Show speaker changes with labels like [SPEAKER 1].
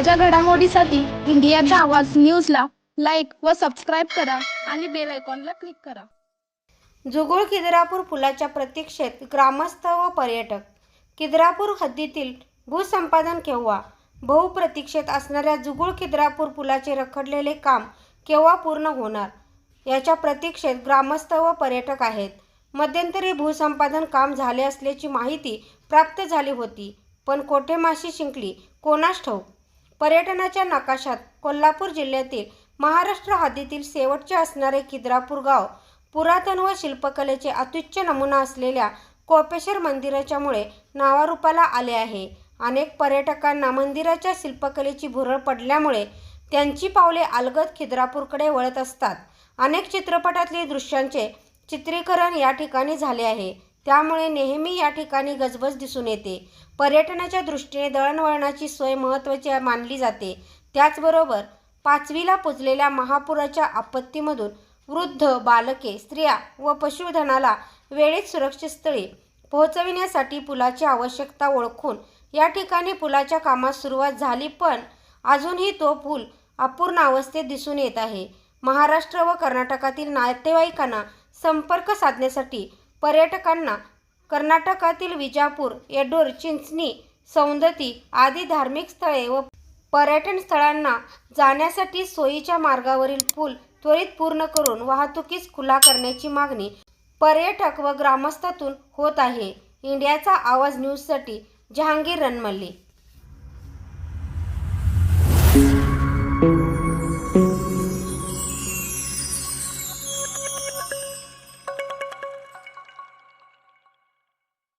[SPEAKER 1] घडामोडीसाठी इंडियाचा आवाज न्यूजला लाईक व सबस्क्राईब करा आणि बेल आयकॉनला क्लिक करा.
[SPEAKER 2] जुगुळ खिद्रापूर पुलाच्या प्रतीक्षेत ग्रामस्थ व पर्यटक. किदरापूर हद्दीतील भूसंपादन केव्हा? बहुप्रतीक्षेत असणाऱ्या जुगुळ खिद्रापूर पुलाचे रखडलेले काम केव्हा पूर्ण होणार? याच्या प्रतीक्षेत ग्रामस्थ व पर्यटक आहेत. मध्यंतरी भूसंपादन काम झाले असल्याची माहिती प्राप्त झाली होती पण कोठे माशी शिंकली कोणास ठाऊक? पर्यटनाच्या नकाशात कोल्हापूर जिल्ह्यातील महाराष्ट्र हद्दीतील शेवटचे असणारे खिद्रापूर गाव पुरातन व शिल्पकलेचे अत्युच्च नमुना असलेल्या कोपेश्वर मंदिराच्यामुळे नावारूपाला आले आहे. अनेक पर्यटकांना मंदिराच्या शिल्पकलेची भुरळ पडल्यामुळे त्यांची पावले अलगद खिद्रापूरकडे वळत असतात. अनेक चित्रपटातली दृश्यांचे चित्रीकरण या ठिकाणी झाले आहे. त्यामुळे नेहमी या ठिकाणी गजबज दिसून येते. पर्यटनाच्या दृष्टीने दळणवळणाची सोय महत्त्वाची मानली जाते. त्याचबरोबर पाचवीला पुजलेल्या महापुराच्या आपत्तीमधून वृद्ध बालके स्त्रिया व पशुधनाला वेळेत सुरक्षित स्थळी पोहोचविण्यासाठी पुलाची आवश्यकता ओळखून या ठिकाणी पुलाच्या कामास सुरुवात झाली पण अजूनही तो पूल अपूर्ण अवस्थेत दिसून येत आहे. महाराष्ट्र व कर्नाटकातील नातेवाईकांना संपर्क साधण्यासाठी पर्यटकांना कर्नाटकातील विजापूर येडोर चिंचणी सौंदती आदी धार्मिक स्थळे व पर्यटन स्थळांना जाण्यासाठी सोयीच्या मार्गावरील पूल त्वरित पूर्ण करून वाहतुकीस खुला करण्याची मागणी पर्यटक व ग्रामस्थातून होत आहे. इंडियाचा आवाज न्यूजसाठी जहांगीर रणमल्ली